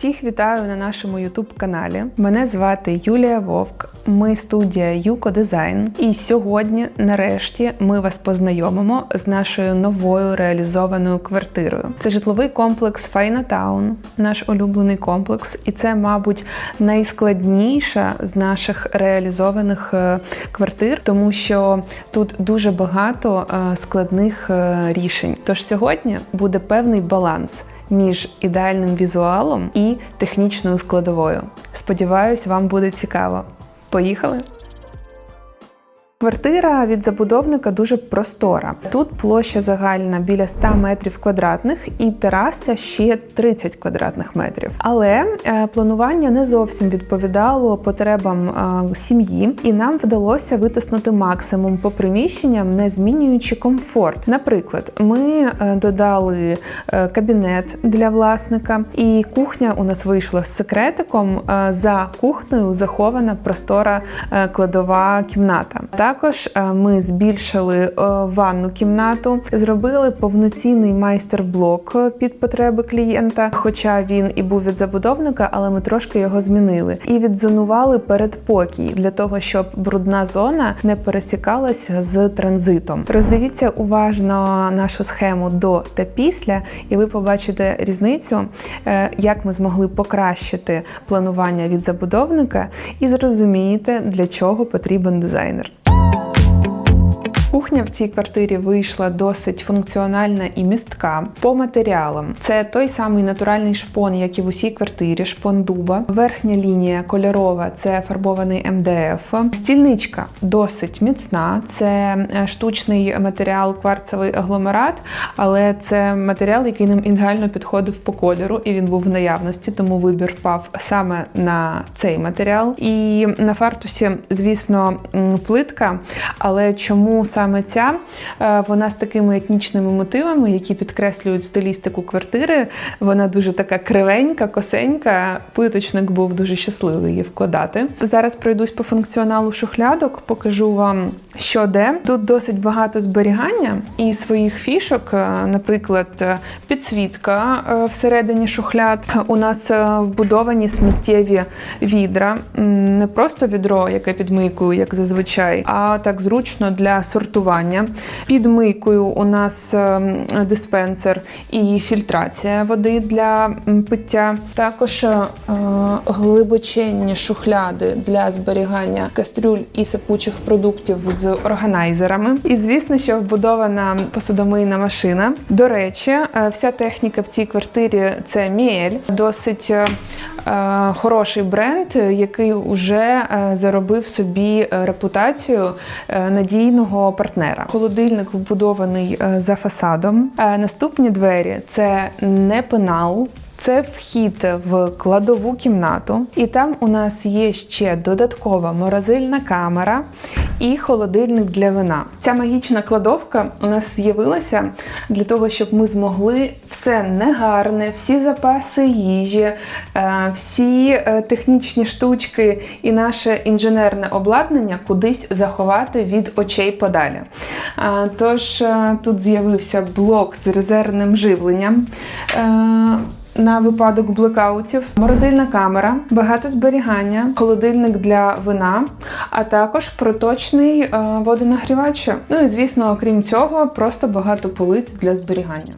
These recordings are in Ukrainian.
Всіх вітаю на нашому youtube каналі. Мене звати Юлія Вовк. Ми студія Юко Дизайн. І сьогодні, нарешті, ми вас познайомимо з нашою новою реалізованою квартирою. Це житловий комплекс Файна Таун, наш улюблений комплекс, і це, мабуть, найскладніша з наших реалізованих е, квартир, тому що тут дуже багато е, складних е, рішень. Тож сьогодні буде певний баланс між ідеальним візуалом і технічною складовою. Сподіваюсь, вам буде цікаво. Поїхали! Квартира від забудовника дуже простора. Тут площа загальна біля 100 метрів квадратних і тераса ще 30 квадратних метрів. Але е, планування не зовсім відповідало потребам е, сім'ї, і нам вдалося витиснути максимум по приміщенням, не змінюючи комфорт. Наприклад, ми е, додали кабінет для власника, і кухня у нас вийшла з секретиком. За кухнею захована простора кладова кімната. Також е, ми збільшили е, ванну кімнату, зробили повноцінний майстер-блок е, під потреби клієнта. Хоча він і був від забудовника, але ми трошки його змінили. І відзонували передпокій для того, щоб брудна зона не пересікалася з транзитом. Роздивіться уважно нашу схему до та після, і ви побачите різницю, як ми змогли покращити планування від забудовника, і зрозумієте, для чого потрібен дизайнер. Кухня в цій квартирі вийшла досить функціональна і містка по матеріалам. Це той самий натуральний шпон, як і в усій квартирі, шпон дуба. Верхня лінія кольорова це фарбований МДФ. Стільничка досить міцна. Це е, штучний матеріал, кварцевий агломерат, але це матеріал, який нам ідеально підходив по кольору, і він був в наявності, тому вибір впав саме на цей матеріал. І на фартусі, звісно, плитка, але чому саме ця? Е, Вона з такими етнічними мотивами, які підкреслюють стилістику квартири. Вона дуже така кривенька, косенька. Плиточник був дуже щасливий її вкладати. Зараз пройдусь по функціоналу шухлядок, покажу вам, що де. Тут досить багато зберігання і своїх фішок, е, наприклад, е, підсвітка всередині шухляд. У нас вбудовані сміттєві відра, не просто відро, яке під мийкою, як зазвичай, а так зручно для сортування. Під мийкою у нас е, диспенсер і фільтрація води для пиття. Також е, глибоченні шухляди для зберігання кастрюль і сипучих продуктів з органайзерами. І звісно, що вбудована посудомийна машина. До речі, е, вся техніка в цій квартирі це Міель, досить е, хороший бренд, який вже заробив собі репутацію надійного партнера. Холодильник вбудований е, за фасадом. Е, Наступні двері це не пенал. Це вхід в кладову кімнату, і там у нас є ще додаткова морозильна камера і холодильник для вина. Ця магічна кладовка у нас з'явилася для того, щоб ми змогли все негарне, всі запаси їжі, е, всі е, технічні штучки і наше інженерне обладнання кудись заховати від очей подалі. Е, Тож тут з'явився блок з резервним живленням. На випадок блекаутів, морозильна камера, багато зберігання, холодильник для вина, а також проточний е, водонагрівач. Ну і звісно, окрім цього, просто багато полиць для зберігання.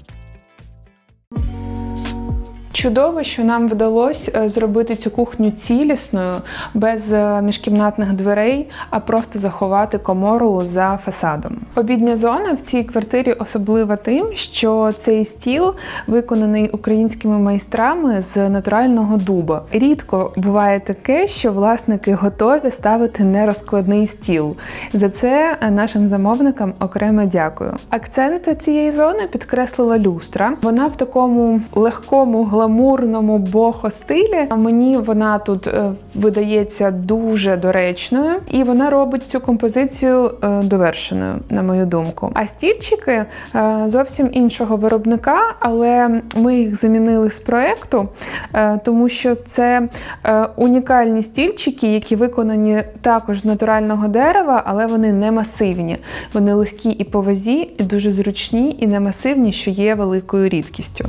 Чудово, що нам вдалося е, зробити цю кухню цілісною, без е, міжкімнатних дверей, а просто заховати комору за фасадом. Обідня зона в цій квартирі особлива тим, що цей стіл виконаний українськими майстрами з натурального дуба. Рідко буває таке, що власники готові ставити нерозкладний стіл. За це е, нашим замовникам окремо дякую. Акцент цієї зони підкреслила люстра. Вона в такому легкому гламурному бохо стилі. Мені вона тут е, видається дуже доречною, і вона робить цю композицію е, довершеною, на мою думку. А стільчики е, зовсім іншого виробника, але ми їх замінили з проекту, тому що це унікальні стільчики, які виконані також з натурального дерева, але вони не масивні. Вони легкі і по вазі, і дуже зручні, і не масивні, що є великою рідкістю.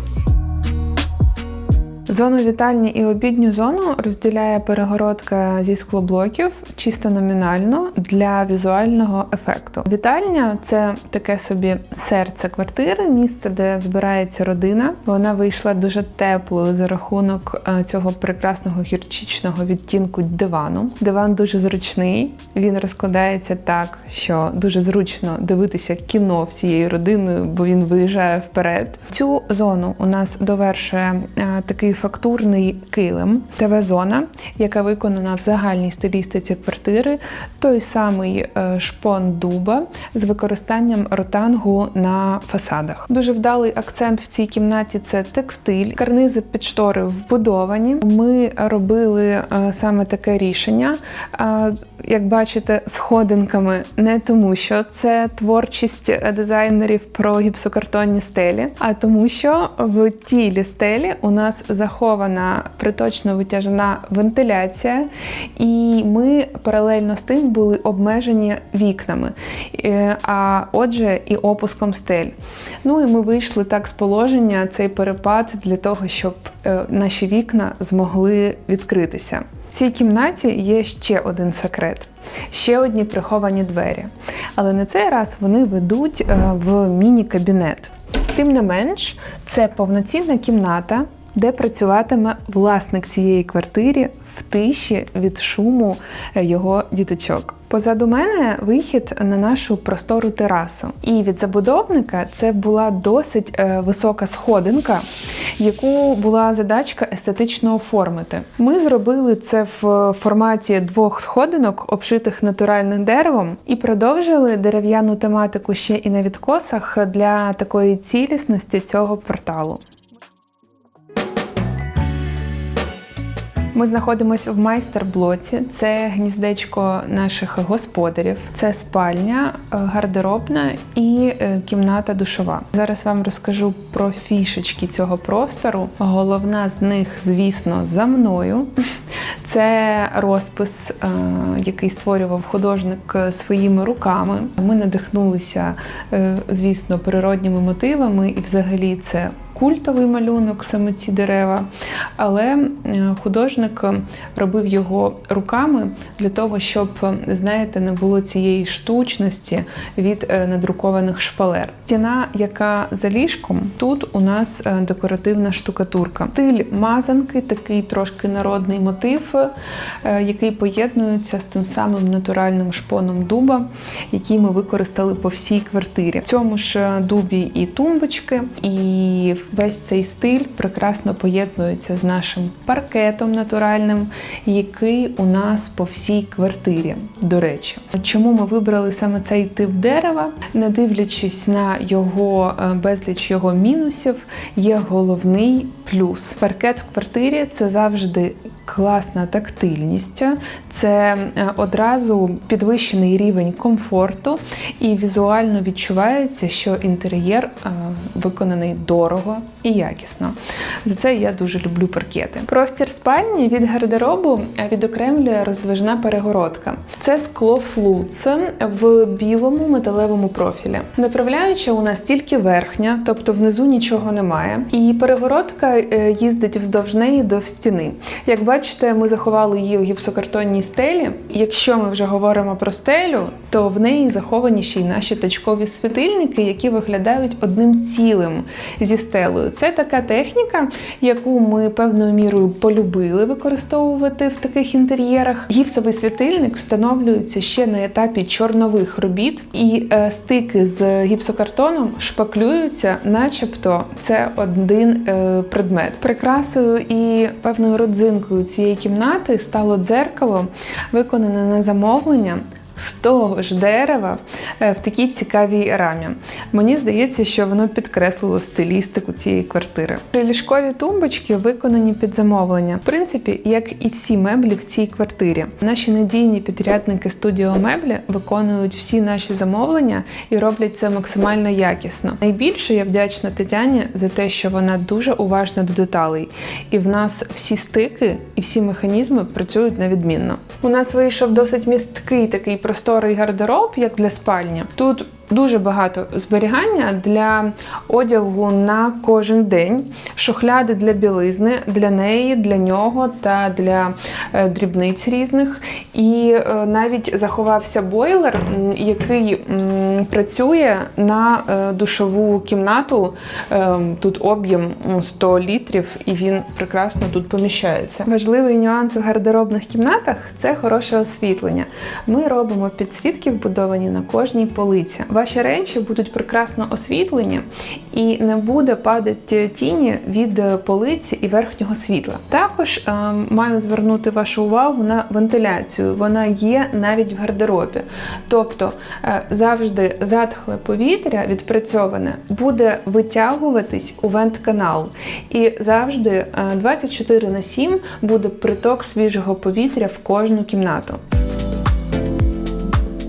Зону вітальні і обідню зону розділяє перегородка зі склоблоків чисто номінально для візуального ефекту. Вітальня це таке собі серце квартири, місце, де збирається родина. Вона вийшла дуже теплою за рахунок е, цього прекрасного гірчичного відтінку дивану. Диван дуже зручний. Він розкладається так, що дуже зручно дивитися кіно всією родиною, бо він виїжджає вперед. Цю зону у нас довершує е, такий фактурний килим, ТВ-зона, яка виконана в загальній стилістиці квартири, той самий е, шпон дуба з використанням ротангу на фасадах. Дуже вдалий акцент в цій кімнаті це текстиль, карнизи під штори вбудовані. Ми робили е, саме таке рішення. Е, Як бачите, сходинками не тому, що це творчість дизайнерів про гіпсокартонні стелі, а тому, що в тілі стелі у нас захована приточно витяжна вентиляція, і ми паралельно з тим були обмежені вікнами, Е, а отже, і опуском стель. Ну і ми вийшли так з положення цей перепад для того, щоб е, наші вікна змогли відкритися. В цій кімнаті є ще один секрет. Ще одні приховані двері. Але на цей раз вони ведуть е, в міні-кабінет. Тим не менш, це повноцінна кімната, де працюватиме власник цієї квартири в тиші від шуму е, його діточок. Позаду мене вихід на нашу простору терасу. І від забудовника це була досить е, висока сходинка, яку була задачка естетично оформити. Ми зробили це в форматі двох сходинок, обшитих натуральним деревом, і продовжили дерев'яну тематику ще і на відкосах для такої цілісності цього порталу. Ми знаходимося в майстер-блоці. Це гніздечко наших господарів, це спальня, е, гардеробна і е, кімната душова. Зараз вам розкажу про фішечки цього простору. Головна з них, звісно, за мною. Це розпис, е, який створював художник своїми руками. Ми надихнулися, звісно, природніми мотивами, і взагалі це культовий малюнок, саме ці дерева. Але е, художник робив його руками для того, щоб, знаєте, не було цієї штучності від е, надрукованих шпалер. Стіна, яка за ліжком, тут у нас е, декоративна штукатурка. Стиль мазанки, такий трошки народний мотив, е, який поєднується з тим самим натуральним шпоном дуба, який ми використали по всій квартирі. В цьому ж е, дубі і тумбочки, і весь цей стиль прекрасно поєднується з нашим паркетом натуральним, який у нас по всій квартирі. До речі, чому ми вибрали саме цей тип дерева, не дивлячись на його е, безліч його мінусів, є головний плюс. Паркет в квартирі це завжди класна тактильність, це е, одразу підвищений рівень комфорту, і візуально відчувається, що інтер'єр е, виконаний дорого і якісно. За це я дуже люблю паркети. Простір спальні від гардеробу е, відокремлює роздвижна перегородка. Це скло флуц в білому металевому профілі. Направляюча у нас тільки верхня, тобто внизу нічого немає. І перегородка їздить вздовж неї до стіни. Як бачите, ми заховали її у гіпсокартонній стелі. Якщо ми вже говоримо про стелю, то в неї заховані ще й наші точкові світильники, які виглядають одним цілим зі стелею. Це така техніка, яку ми певною мірою полюбили використовувати в таких інтер'єрах. Гіпсовий світильник встановлюється ще на етапі чорнових робіт, і е, стики з гіпсокартоном шпаклюються, начебто це один е, предмет. Прикрасою і певною родзинкою цієї кімнати стало дзеркало, виконане на замовлення. З того ж дерева е, в такій цікавій рамі. Мені здається, що воно підкреслило стилістику цієї квартири. Приліжкові тумбочки виконані під замовлення. В принципі, як і всі меблі в цій квартирі. Наші надійні підрядники студіо меблі виконують всі наші замовлення і роблять це максимально якісно. Найбільше я вдячна Тетяні за те, що вона дуже уважна до деталей, і в нас всі стики і всі механізми працюють на відмінно. У нас вийшов досить місткий такий просторий гардероб, як для спальні. Тут дуже багато зберігання для одягу на кожен день, шухляди для білизни, для неї, для нього та для е, дрібниць різних. І е, навіть заховався бойлер, який працює на е, душову кімнату. Тут об'єм 100 літрів, і він прекрасно тут поміщається. Важливий нюанс в гардеробних кімнатах це хороше освітлення. Ми робимо підсвітки, вбудовані на кожній полиці. Ваші речі будуть прекрасно освітлені і не буде падати тіні від е, полиці і верхнього світла. Також е, маю звернути вашу увагу на вентиляцію. Вона є навіть в гардеробі. Тобто е, завжди затхле повітря відпрацьоване буде витягуватись у вент-канал. І завжди е, 24 на 7 буде приток свіжого повітря в кожну кімнату.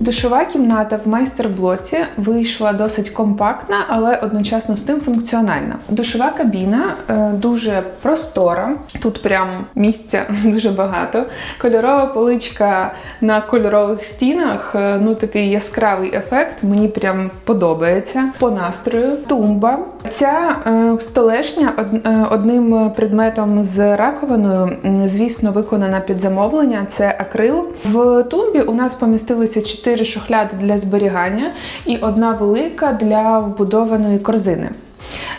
Душова кімната в майстер-блоці вийшла досить компактна, але одночасно з тим функціональна. Душова кабіна е, дуже простора. Тут прям місця дуже багато. Кольорова поличка на кольорових стінах. е, ну такий яскравий ефект. Мені прям подобається. По настрою. Тумба. Ця е, столешня од- одним предметом з раковиною, звісно, виконана під замовлення. Це акрил. В тумбі у нас помістилися чотири шухляди для зберігання і одна велика для вбудованої корзини.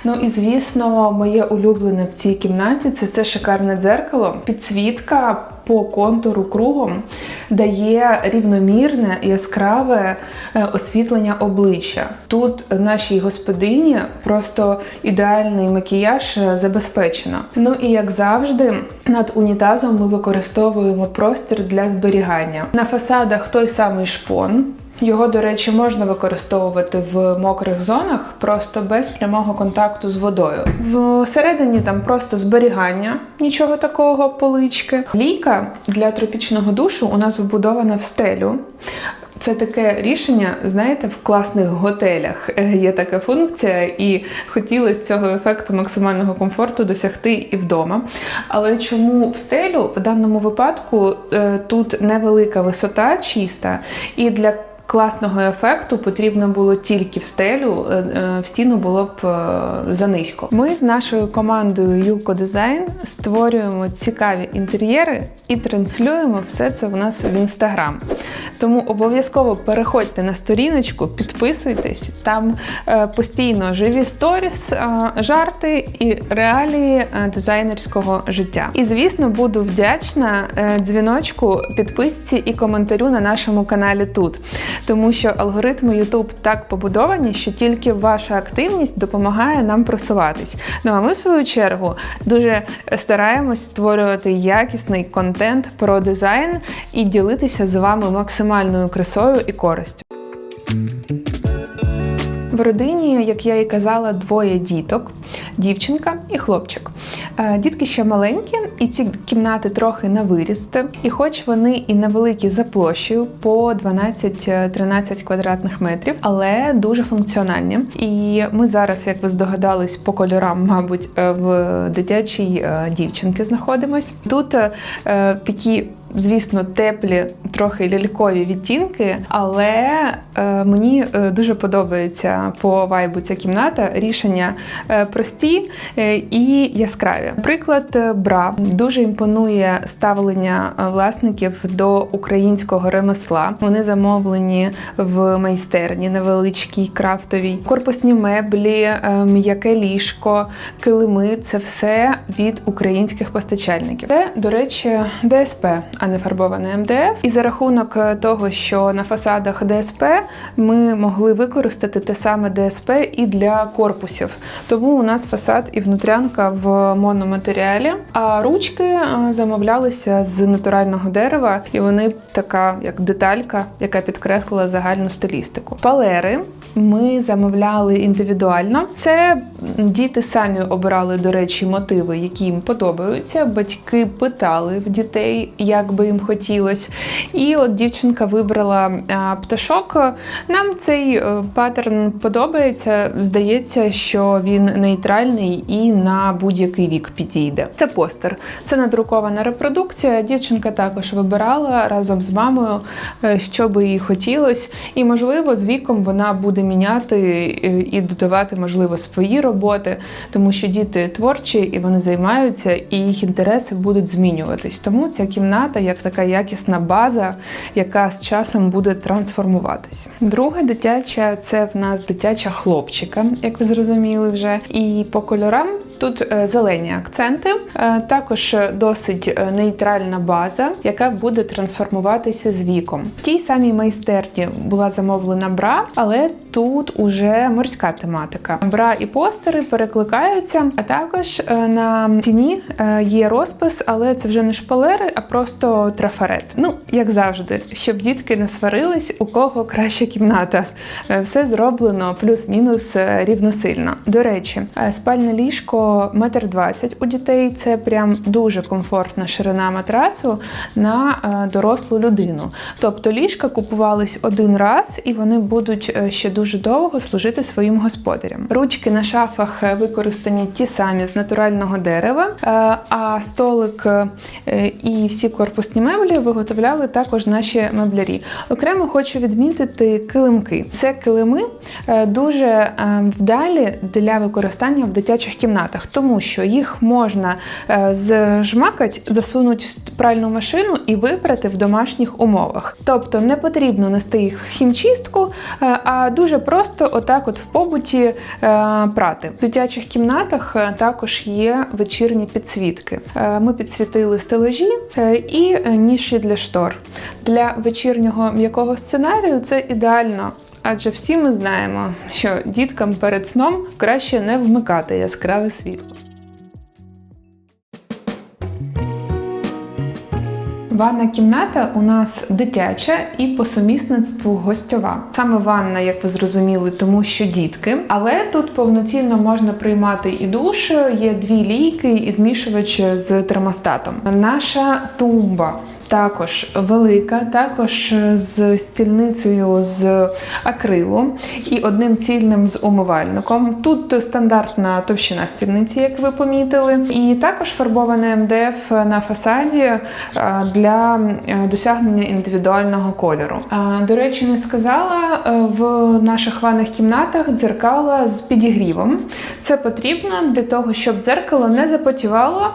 Ну і звісно, моє улюблене в цій кімнаті це це шикарне дзеркало. Підсвітка по контуру кругом дає рівномірне яскраве е, освітлення обличчя. Тут нашій господині просто ідеальний макіяж е, забезпечено. Ну і як завжди, над унітазом ми використовуємо простір для зберігання. На фасадах той самий шпон. Його, до речі, можна використовувати в мокрих зонах просто без прямого контакту з водою. Всередині там просто зберігання, нічого такого, полички. Лійка для тропічного душу у нас вбудована в стелю. Це таке рішення, знаєте, в класних готелях е, є така функція, і хотілося цього ефекту максимального комфорту досягти і вдома. Але чому в стелю в даному випадку е, тут невелика висота чиста, і для класного ефекту потрібно було тільки в стелю, е, е, в стіну було б е, занизько. Ми з нашою командою Юлко Дизайн створюємо цікаві інтер'єри і транслюємо все це в нас в інстаграм. Тому обов'язково переходьте на сторіночку, підписуйтесь. Там постійно живі сторіс, жарти і реалії дизайнерського життя. І звісно, буду вдячна дзвіночку, підписці і коментарю на нашому каналі тут, тому що алгоритми YouTube так побудовані, що тільки ваша активність допомагає нам просуватись. Ну а ми, в свою чергу, дуже стараємось створювати якісний контент про дизайн і ділитися з вами максимальною красою і користю. В родині, як я і казала, двоє діток: дівчинка і хлопчик. Е, Дітки ще маленькі, і ці кімнати трохи на виріст. І хоч вони і невеликі за площею по 12-13 квадратних метрів, але дуже функціональні. І ми зараз, як ви здогадались, по кольорам, мабуть, е, в дитячій е, дівчинки знаходимось. Тут е, такі звісно, теплі, трохи лялькові відтінки, але е, мені е, дуже подобається по вайбу ця кімната. Рішення е, прості е, і яскраві. Наприклад, бра дуже імпонує ставлення власників до українського ремесла. Вони замовлені в майстерні невеличкій крафтовій, корпусні меблі, м'яке ліжко, килими це все від українських постачальників. Це, до речі, ДСП, а не фарбоване МДФ. І за рахунок е, того, що на фасадах ДСП ми могли використати те саме ДСП і для корпусів. Тому у нас фасад і внутрянка в мономатеріалі, а ручки е, замовлялися з натурального дерева, і вони така, як деталька, яка підкреслила загальну стилістику. Палери ми замовляли індивідуально. Це діти самі обирали, до речі, мотиви, які їм подобаються. Батьки питали в дітей, як як би їм хотілося. І от дівчинка вибрала а, пташок. Нам цей е, паттерн подобається. Здається, що він нейтральний і на будь-який вік підійде. Це постер, це надрукована репродукція. Дівчинка також вибирала разом з мамою, е, що би їй хотілося. І, можливо, з віком вона буде міняти е, і додавати, можливо, свої роботи, тому що діти творчі і вони займаються, і їх інтереси будуть змінюватись. Тому ця кімната як така якісна база, яка з часом буде трансформуватись. Друга дитяча це в нас дитяча хлопчика, як ви зрозуміли вже. І по кольорам тут е, зелені акценти, е, також досить е, нейтральна база, яка буде трансформуватися з віком. В тій самій майстерні була замовлена бра, але тут уже морська тематика. Бра і постери перекликаються, а також на стіні е, є розпис, але це вже не шпалери, а просто трафарет. Ну, як завжди, щоб дітки не сварились, у кого краща кімната. Все зроблено плюс-мінус рівносильно. До речі, спальне ліжко метр двадцять у дітей це прям дуже комфортна ширина матрацу на е, дорослу людину. Тобто ліжка купувались один раз, і вони будуть е, ще дуже довго служити своїм господарям. Ручки на шафах е, використані ті самі з натурального дерева, а столик і всі корпусні меблі виготовляли також наші меблярі. Окремо хочу відмітити килимки. Це килими дуже вдалі для використання в дитячих кімнатах, тому що їх можна е, зжмакати, засунути в пральну машину і випрати в домашніх умовах. Тобто не потрібно нести їх в хімчистку, е, а дуже просто отак, от в побуті е, прати. В дитячих кімнатах також є вечірні підсвітки. Ми підсвітили стелажі е, і ніші для штор. Для вечірнього м'якого сценарію це ідеально. Адже всі ми знаємо, що діткам перед сном краще не вмикати яскраве світло. Ванна кімната у нас дитяча і по сумісництву гостьова. Саме ванна, як ви зрозуміли, тому що дітки. Але тут повноцінно можна приймати і душ. Є дві лійки і змішувач з термостатом. Наша тумба. Також велика, також з стільницею з акрилу і одним цільним з умивальником. Тут стандартна товщина стільниці, як ви помітили, і також фарбоване МДФ на фасаді е, для е, досягнення індивідуального кольору. Е, До речі, не сказала е, в наших ванних кімнатах дзеркала з підігрівом. Це потрібно для того, щоб дзеркало не запотівало,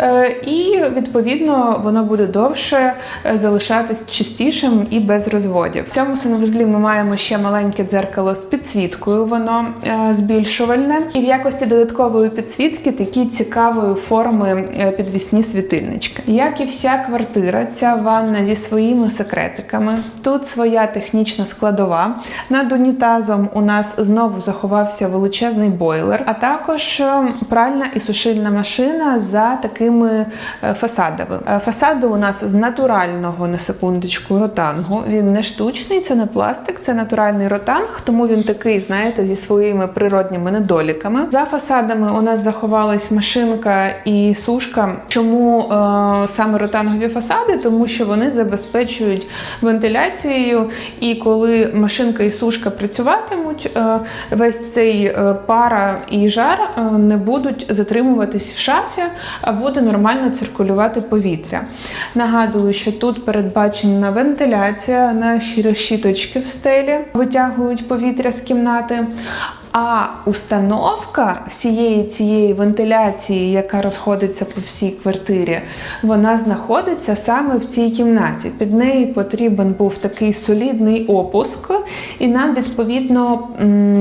е, і відповідно воно буде довше е, залишатись чистішим і без розводів. В цьому санвузлі ми маємо ще маленьке дзеркало з підсвіткою, воно е, збільшувальне, і в якості додаткової підсвітки такі цікавої форми е, підвісні світильнички. Як і вся квартира, ця ванна зі своїми секретиками. Тут своя технічна складова. Над унітазом у нас знову заховався величезний бойлер, а також пральна і сушильна машина за такими фасадами. Фасади у нас з натурального на секундочку ротангу. Він не штучний, це не пластик, це натуральний ротанг, тому він такий, знаєте, зі своїми природніми недоліками. За фасадами у нас заховалась машинка і сушка. Чому е, саме ротангові фасади? Тому що вони забезпечують вентиляцією, і коли машинка і сушка працюватимуть, е, весь цей е, пара і жар е, не будуть затримуватись в шафі, а буде нормально циркулювати повітря. Нагадую, що тут передбачена вентиляція, на щирі щіточки в стелі витягують повітря з кімнати. А установка всієї цієї вентиляції, яка розходиться по всій квартирі, вона знаходиться саме в цій кімнаті. Під нею потрібен був такий солідний опуск, і нам відповідно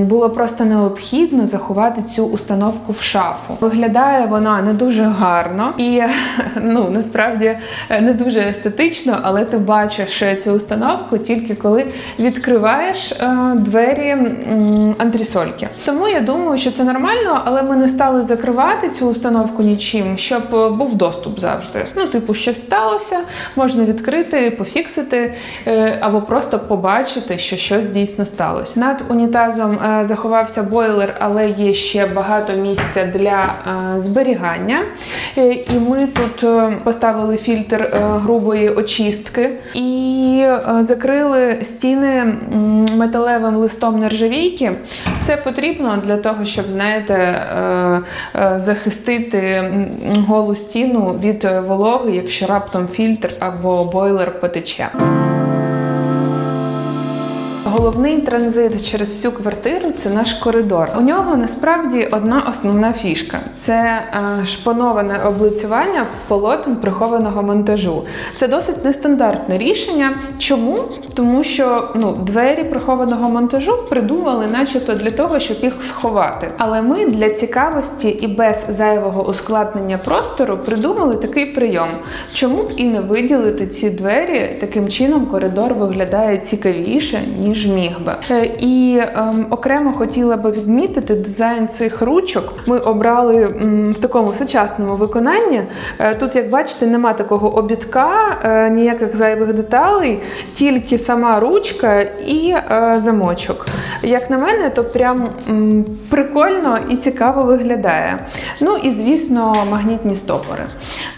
було просто необхідно заховати цю установку в шафу. Виглядає вона не дуже гарно і ну насправді не дуже естетично, але ти бачиш цю установку тільки коли відкриваєш е, двері антрісольки. Установки. Тому я думаю, що це нормально, але ми не стали закривати цю установку нічим, щоб е, був доступ завжди. Ну, типу, щось сталося, можна відкрити, пофіксити е, або просто побачити, що щось дійсно сталося. Над унітазом е, заховався бойлер, але є ще багато місця для зберігання. І ми тут поставили фільтр грубої очистки і закрили стіни металевим листом нержавійки. Це потрібно для того, щоб знаєте, е, е, захистити голу стіну від е, вологи, якщо раптом фільтр або бойлер потече. Головний транзит через всю квартиру це наш коридор. У нього насправді одна основна фішка це е, шпановане облицювання полотен прихованого монтажу. Це досить нестандартне рішення. Чому? Тому що ну, двері прихованого монтажу придумали, начебто, для того, щоб їх сховати. Але ми для цікавості і без зайвого ускладнення простору придумали такий прийом. Чому б і не виділити ці двері? Таким чином коридор виглядає цікавіше, ніж міг би. Е, І ем, окремо хотіла би відмітити дизайн цих ручок. Ми обрали м, в такому сучасному виконанні. Е, Тут, як бачите, нема такого обідка, е, ніяких зайвих деталей, тільки сама ручка і е, замочок. Як на мене, то прям м, прикольно і цікаво виглядає. Ну і звісно, магнітні стопори.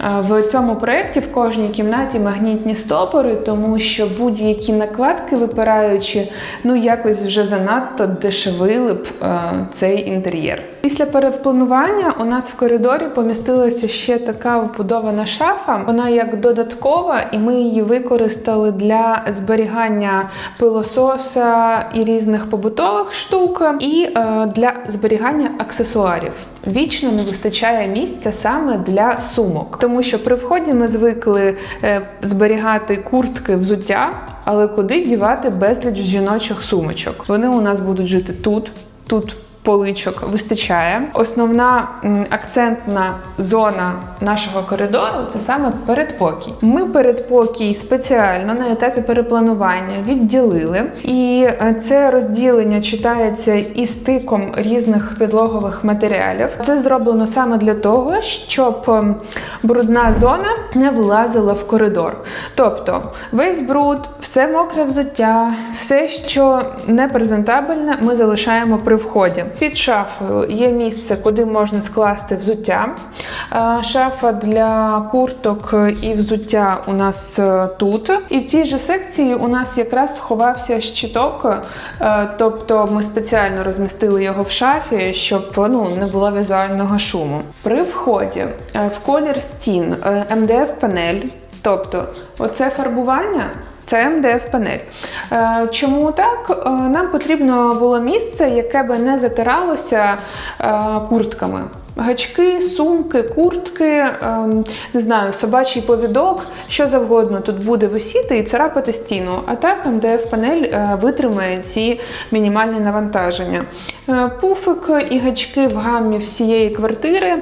Е, В цьому проєкті в кожній кімнаті магнітні стопори, тому що будь-які накладки випираючі, ну якось вже занадто дешевили б е, цей інтер'єр. Після перепланування у нас в коридорі помістилася ще така вбудована шафа. Вона як додаткова, і ми її використали для зберігання пилососа і різних побутових штук, і е, для зберігання аксесуарів. Вічно не вистачає місця саме для сумок, тому що при вході ми звикли е, зберігати куртки взуття, але куди дівати безліч жіночих сумочок? Вони у нас будуть жити тут, тут поличок вистачає. Основна акцентна зона нашого коридору це саме передпокій. Ми передпокій спеціально на етапі перепланування відділили, і е, це розділення читається і стиком різних підлогових матеріалів. Це зроблено саме для того, щоб брудна зона не вилазила в коридор. Тобто весь бруд, все мокре взуття, все, що не презентабельне, ми залишаємо при вході. Під шафою є місце, куди можна скласти взуття. Е, Шафа для курток і взуття у нас е, тут. І в цій же секції у нас якраз сховався щиток, е, тобто ми спеціально розмістили його в шафі, щоб ну, не було візуального шуму. При вході в колір стін МДФ панель, тобто оце фарбування. Це МДФ-панель. Е, Чому так? Е, Нам потрібно було місце, яке би не затиралося е, куртками. Гачки, сумки, куртки, ем, не знаю, собачий повідок, що завгодно тут буде висіти і царапати стіну. А так МДФ-панель е, витримає ці мінімальні навантаження. Е, Пуфик і гачки в гаммі всієї квартири. Е,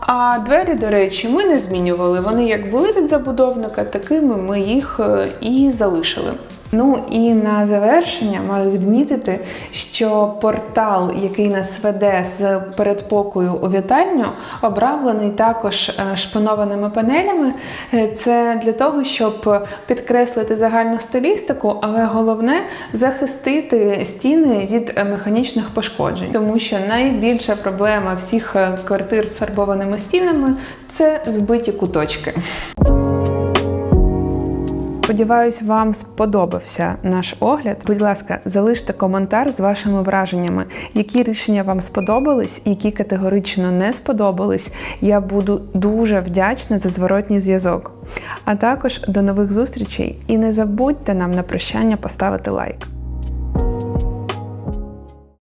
А двері, до речі, ми не змінювали. Вони як були від забудовника, такими ми їх і залишили. Ну і на завершення маю відмітити, що портал, який нас веде з передпокою у вітальню, обрамлений також е, шпанованими панелями. Е, Це для того, щоб підкреслити загальну стилістику, але головне захистити стіни від е, механічних пошкоджень, тому що найбільша проблема всіх квартир з фарбованими стінами це збиті куточки. Сподіваюсь, вам сподобався наш огляд. Будь ласка, залиште коментар з вашими враженнями, які рішення вам сподобались, які категорично не сподобались. Я буду дуже вдячна за зворотній зв'язок. А також до нових зустрічей і не забудьте нам на прощання поставити лайк.